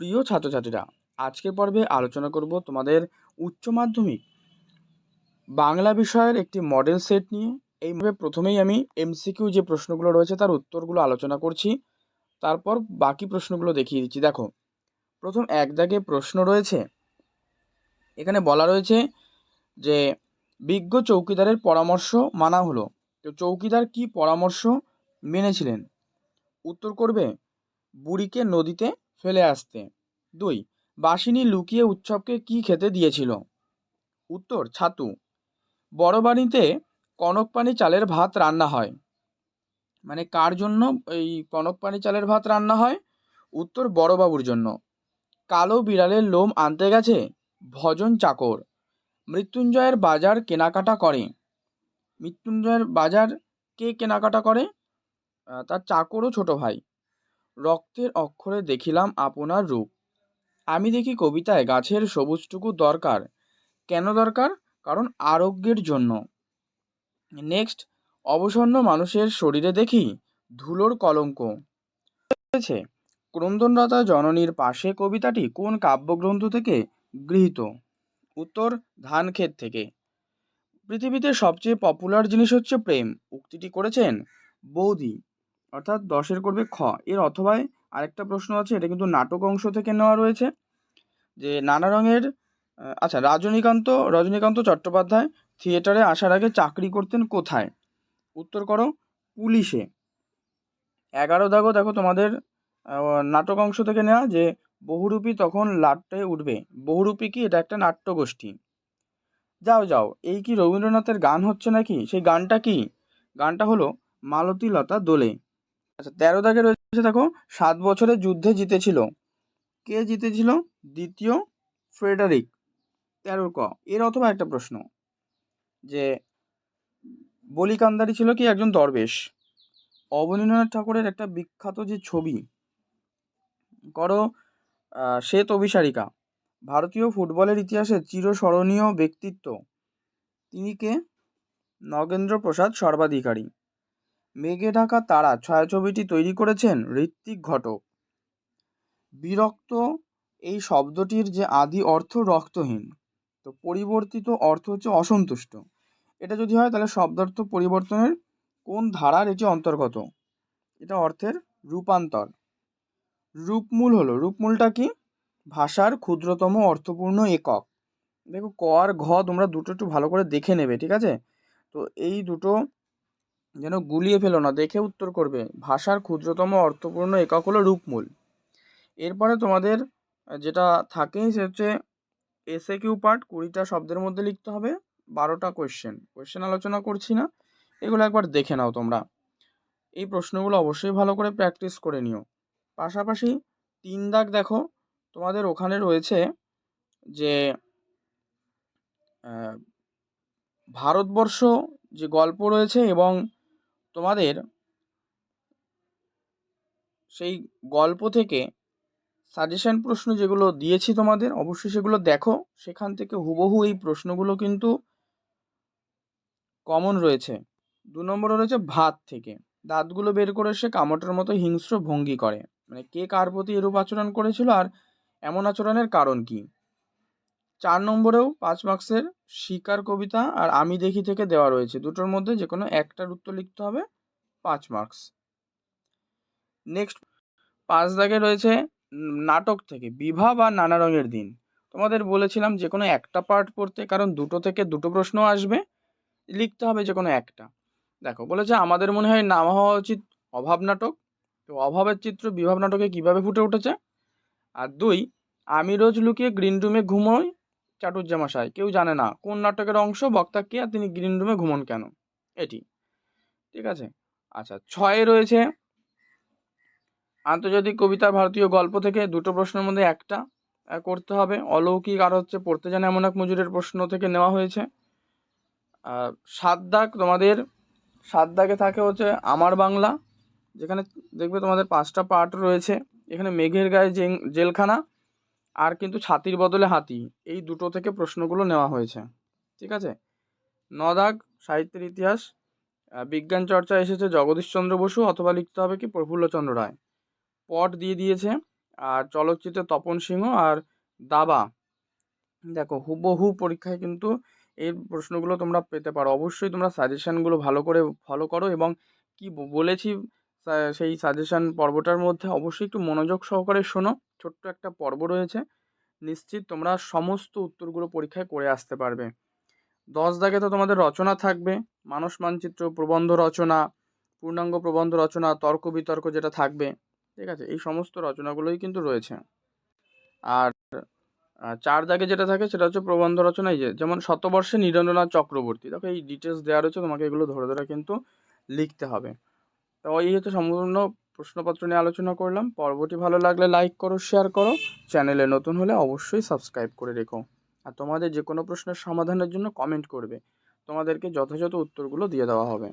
প্রিয় ছাত্রছাত্রীরা, আজকের পর্বে আলোচনা করব তোমাদের উচ্চ মাধ্যমিক। বাংলা বিষয়ের একটি মডেল সেট নিয়ে। এইভাবে প্রথমেই আমি এমসিকিউ যে প্রশ্নগুলো রয়েছে তার উত্তরগুলো আলোচনা করছি। তারপর বাকি প্রশ্নগুলো দেখিয়ে দিচ্ছি। দেখো, প্রথম এক দাগে প্রশ্ন রয়েছে। এখানে বলা রয়েছে যে, বিজ্ঞ চৌকিদারের পরামর্শ মানা হলো। তো চৌকিদার কি পরামর্শ মেনেছিলেন? উত্তর করবে, বুড়িকে নদীতে ফেলে আসতে। দুই, বাসিনী লুকিয়ে উৎসবকে কি খেতে দিয়েছিল? উত্তর, ছাতু। বড় বাড়িতে কনকপানি চালের ভাত রান্না হয়। মানে কার জন্য এই কনকপানি চালের ভাত রান্না হয়? উত্তর, বড়বাবুর জন্য। কালো বিড়ালের লোম আনতে গেছে? ভজন চাকর। মৃত্যুঞ্জয়ের বাজার কেনাকাটা করে। মৃত্যুঞ্জয়ের বাজার কে কেনাকাটা করে? তার চাকরও ছোট ভাই। রক্তের অক্ষরে দেখিলাম আপনার রূপ। আমি দেখি কবিতায় গাছের সবুজটুকু দরকার। কেন দরকার? কারণ আরোগ্যের জন্য। নেক্সট অবসন্ন মানুষের শরীরে দেখি ধুলোর কলঙ্ক। রয়েছে। ক্রন্দনরতা জননীর পাশে কবিতাটি কোন কাব্যগ্রন্থ থেকে গৃহীত? উত্তর, ধানক্ষেত থেকে। পৃথিবীতে সবচেয়ে পপুলার জিনিস হচ্ছে প্রেম। উক্তিটি করেছেন বৌদি। অর্থাৎ দশের করবে খ। এর অথবায় আরেকটা প্রশ্ন আছে, এটা কিন্তু নাটক অংশ থেকে নেওয়া রয়েছে, যে নানা রঙের আচ্ছা রজনীকান্ত রজনীকান্ত চট্টোপাধ্যায় থিয়েটারে আসার আগে চাকরি করতেন কোথায়? উত্তর করো, পুলিশে। এগারো দাগও দেখো তোমাদের নাটক অংশ থেকে নেওয়া যে বহুরূপী তখন লাট্টে উঠবে। বহুরূপী কি? এটা একটা নাট্যগোষ্ঠী। যাও যাও, এই কি রবীন্দ্রনাথের গান হচ্ছে নাকি? সেই গানটা কি? গানটা হলো মালতী লতা দোলে। আচ্ছা তেরো দাগে রয়েছে দেখো, সাত বছরের যুদ্ধে জিতেছিল। কে জিতেছিল? দ্বিতীয় ফ্রেডারিক। তেরো ক। এর অথবা একটা প্রশ্ন। যে বলিকান্দারি ছিল কি একজন দরবেশ? অবনীন্দ্রনাথ ঠাকুরের একটা বিখ্যাত যে ছবি, করো শ্বেত অভিসারিকা, ভারতীয় ফুটবলের ইতিহাসে চিরস্মরণীয় ব্যক্তিত্ব। তিনি কে? নগেন্দ্র প্রসাদ সর্বাধিকারী। মেঘে ঢাকা তারা ছায়াছবিটি তৈরি করেছেন ঋত্বিক ঘটক। বিরক্ত এই শব্দটির যে আদি অর্থ রক্তহীন, তো পরিবর্তিত অর্থ হচ্ছে অসন্তুষ্ট। এটা যদি হয় তাহলে শব্দার্থ পরিবর্তনের কোন ধারার এটি অন্তর্গত? এটা অর্থের রূপান্তর। রূপমূল হলো, রূপমূলটা কি? ভাষার ক্ষুদ্রতম অর্থপূর্ণ একক। দেখো ক আর ঘ তোমরা দুটো একটু ভালো করে দেখে নেবে, ঠিক আছে? তো এই দুটো যেন গুলিয়ে ফেলো না, দেখে উত্তর করবে, ভাষার ক্ষুদ্রতম অর্থপূর্ণ একক হলো রূপমূল। এরপরে তোমাদের যেটা থাকে সে হচ্ছে এসএ কিউ পার্ট কুড়িটা শব্দের মধ্যে লিখতে হবে, বারোটা কোয়েশ্চেন কোয়েশ্চেন আলোচনা করছি না, এগুলো একবার দেখে নাও তোমরা। এই প্রশ্নগুলো অবশ্যই ভালো করে প্র্যাকটিস করে নিও। পাশাপাশি তিন দাগ দেখো, তোমাদের ওখানে রয়েছে যে ভারতবর্ষ যে গল্প রয়েছে এবং তোমাদের সেই গল্প থেকে সাজেশন প্রশ্ন যেগুলো দিয়েছি তোমাদের, অবশ্যই সেগুলো দেখো। সেখান থেকে হুবহু এই প্রশ্নগুলো কিন্তু কমন রয়েছে। দু নম্বরে রয়েছে ভাত থেকে। দাঁতগুলো বের করে সে কামটের মতো হিংস্র ভঙ্গি করে। মানে কে কার প্রতি এরূপ আচরণ করেছিল আর এমন আচরণের কারণ কি? চার নম্বরেও পাঁচ মার্কসের শিকার কবিতা আর আমি দেখি থেকে দেওয়া রয়েছে। দুটোর মধ্যে যে কোনো একটার উত্তর লিখতে হবে পাঁচ মার্কস নেক্সট পাঁচ দাগে রয়েছে নাটক থেকে, বিভা বা নানা রঙের দিন। তোমাদের বলেছিলাম যে কোনো একটা পার্ট পড়তে, কারণ দুটো থেকে দুটো প্রশ্ন আসবে, লিখতে হবে যে কোনো একটা। দেখো, বলেছে আমাদের মনে হয় নাম হওয়া উচিত অভাব নাটক। তো অভাবের চিত্র বিভাব নাটকে কীভাবে ফুটে উঠেছে? আর দুই, আমি রোজ লুকিয়ে গ্রিন রুমে ঘুমোই চাটুজ্জামশাই কেউ জানে না কোন নাটকের অংশ, বক্তা কে আর তিনি গ্রিন রুমে ঘুমন কেন? এটি। ঠিক আছে? আচ্ছা ছয়ে রয়েছে আন্তর্জাতিক কবিতা ভারতীয় গল্প থেকে দুটো প্রশ্নের মধ্যে একটা করতে হবে। অলৌকিক আর হচ্ছে পড়তে জানে এমন এক মজুরের প্রশ্ন থেকে নেওয়া হয়েছে। সাত দাগ তোমাদের, সাত দাগে থাকে হচ্ছে আমার বাংলা, যেখানে দেখবে তোমাদের পাঁচটা পার্ট রয়েছে। এখানে মেঘের গায়ে জেলখানা আর কিন্তু ছাতির বদলে হাতি। এই দুটো থেকে প্রশ্নগুলো নেওয়া হয়েছে। ঠিক আছে? ন দাগ, সাহিত্যের ইতিহাস বিজ্ঞান চর্চা এসেছে জগদীশচন্দ্র বসু, অথবা লিখতে হবে কি প্রফুল্লচন্দ্র রায়। পট দিয়ে দিয়েছে, আর চলচ্চিত্রে তপন সিংহ আর দাবা। দেখো, হুবহু পরীক্ষায় কিন্তু এই প্রশ্নগুলো তোমরা পেতে পারো। অবশ্যই তোমরা সাজেশানগুলো ভালো করে ফলো করো এবং কি বলেছি সেই সাজেশান পর্বটার মধ্যে অবশ্যই একটু মনোযোগ সহকারে শোনো। ছোট্ট একটা পর্ব রয়েছে। নিশ্চিত তোমরা সমস্ত উত্তরগুলো পরীক্ষায় করে আসতে পারবে। দশ দাগে তো তোমাদের রচনা থাকবে। মানস মানচিত্র প্রবন্ধ রচনা, পূর্ণাঙ্গ প্রবন্ধ রচনা, তর্ক বিতর্ক যেটা থাকবে, ঠিক আছে? এই সমস্ত রচনাগুলোই কিন্তু রয়েছে। আর চার দাগে যেটা থাকে সেটা হচ্ছে প্রবন্ধ রচনা। এই যে, যেমন শতবর্ষে নীরেন্দ্রনাথ চক্রবর্তী, দেখো এই ডিটেলস দেওয়া রয়েছে, তোমাকে এগুলো ধরে ধরে কিন্তু লিখতে হবে। তো এই হচ্ছে সম্পূর্ণ প্রশ্নপত্র নিয়ে আলোচনা করলাম। পর্বটি ভালো লাগলে লাইক করো শেয়ার করো। চ্যানেলে নতুন হলে অবশ্যই সাবস্ক্রাইব করে রেখো। আর তোমাদের যে কোনো প্রশ্নের সমাধানের জন্য কমেন্ট করবে। তোমাদেরকে যথাযথ উত্তরগুলো দিয়ে দেওয়া হবে।